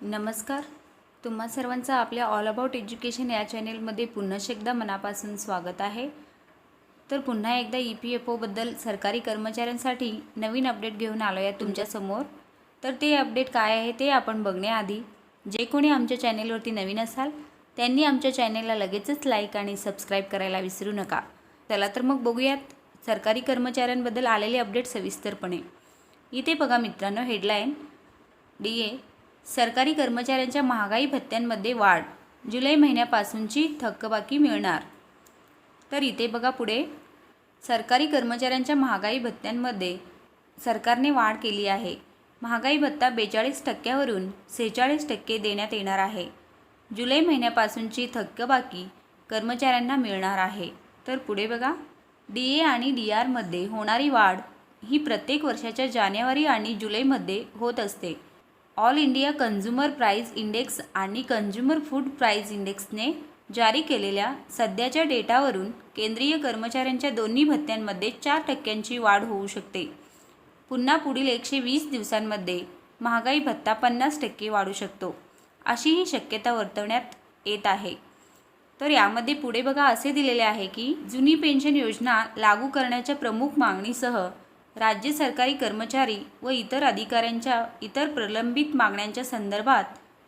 नमस्कार. तुम्हा सर्वांचं आपल्या ऑल अबाउट एज्युकेशन या चॅनेलमध्ये पुन्हा एकदा मनापासून स्वागत आहे. तर पुन्हा एकदा ई पी एफ ओबद्दल सरकारी कर्मचाऱ्यांसाठी नवीन अपडेट घेऊन आलो आहे तुमच्यासमोर तर ते अपडेट काय आहे ते आपण बघण्याआधी जे कोणी आमच्या चॅनेलवरती नवीन असाल त्यांनी आमच्या चॅनेलला लगेचच लाईक आणि सबस्क्राईब करायला विसरू नका. चला तर मग बघूयात. सरकारी कर्मचाऱ्यांबद्दल आलेले अपडेट सविस्तरपणे. इथे बघा मित्रांनो हेडलाईन डी ए सरकारी कर्मचाऱ्यांच्या महागाई भत्त्यांमध्ये वाढ. जुलै महिन्यापासूनची थकबाकी मिळणार. तर इथे बघा पुढे. सरकारी कर्मचाऱ्यांच्या महागाई भत्त्यांमध्ये सरकारने वाढ केली आहे. महागाई भत्ता बेचाळीस टक्क्यावरून सेहेचाळीस टक्के देण्यात येणार आहे. जुलै महिन्यापासूनची थकबाकी कर्मचाऱ्यांना मिळणार आहे. तर पुढे बघा. डी ए आणि डी आरमध्ये होणारी वाढ ही प्रत्येक वर्षाच्या जानेवारी आणि जुलैमध्ये होत असते. All India consumer price index आणि कन्झ्युमर फूड प्राईज इंडेक्सने जारी केलेल्या सध्याच्या डेटावरून केंद्रीय कर्मचाऱ्यांच्या दोन्ही भत्त्यांमध्ये चार टक्क्यांची वाढ होऊ शकते. पुन्हा पुढील एकशे वीस दिवसांमध्ये महागाई भत्ता पन्नास टक्के वाढू शकतो अशी ही शक्यता वर्तवण्यात येत आहे. तर यामध्ये पुढे बघा असे दिलेले आहे की जुनी पेन्शन योजना लागू करण्याच्या प्रमुख मागणीसह राज्य सरकारी कर्मचारी व इतर अधिकाऱ्यांच्या इतर प्रलंबित मागण्यांच्या संदर्भात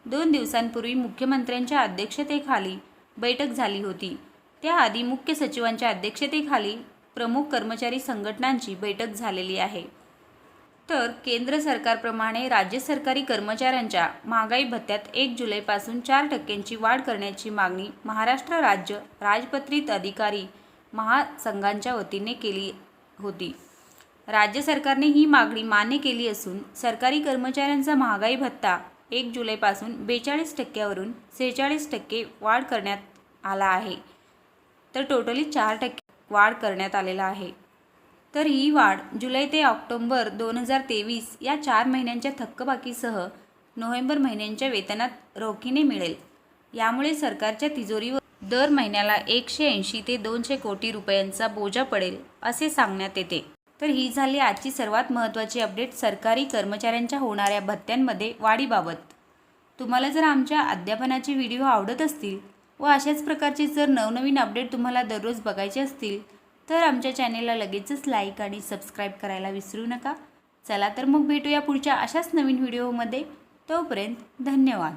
दोन दिवसांपूर्वी मुख्यमंत्र्यांच्या अध्यक्षतेखाली बैठक झाली होती. त्याआधी मुख्य सचिवांच्या अध्यक्षतेखाली प्रमुख कर्मचारी संघटनांची बैठक झालेली आहे. तर केंद्र सरकारप्रमाणे राज्य सरकारी कर्मचाऱ्यांच्या महागाई भत्त्यात एक जुलैपासून चार टक्क्यांची वाढ करण्याची मागणी महाराष्ट्र राज्य राजपत्रित अधिकारी महासंघांच्या वतीने केली होती. राज्य सरकारने ही मागणी मान्य केली असून सरकारी कर्मचाऱ्यांचा महागाई भत्ता एक जुलैपासून बेचाळीस टक्क्यावरून सेहेचाळीस टक्के वाढ करण्यात आला आहे. तर टोटली चार टक्के वाढ करण्यात आलेला आहे. तर ही वाढ जुलै ते ऑक्टोंबर दोन हजार तेवीस या चार महिन्यांच्या थक्कबाकीसह नोव्हेंबर महिन्यांच्या वेतनात रोखीने मिळेल. यामुळे सरकारच्या तिजोरीवर दर महिन्याला एकशे ऐंशी ते दोनशे कोटी रुपयांचा बोजा पडेल असे सांगण्यात येते. तर ही झाली आजची सर्वात महत्त्वाची अपडेट सरकारी कर्मचाऱ्यांच्या होणाऱ्या भत्त्यांमध्ये वाढीबाबत तुम्हाला जर आमच्या अध्यापनाचे व्हिडिओ आवडत असतील व अशाच प्रकारचे जर नवनवीन अपडेट तुम्हाला दररोज बघायचे असतील तर आमच्या चॅनेलला लगेचच लाईक आणि सबस्क्राईब करायला विसरू नका. चला तर मग भेटूया पुढच्या अशाच नवीन व्हिडिओमध्ये तोपर्यंत धन्यवाद.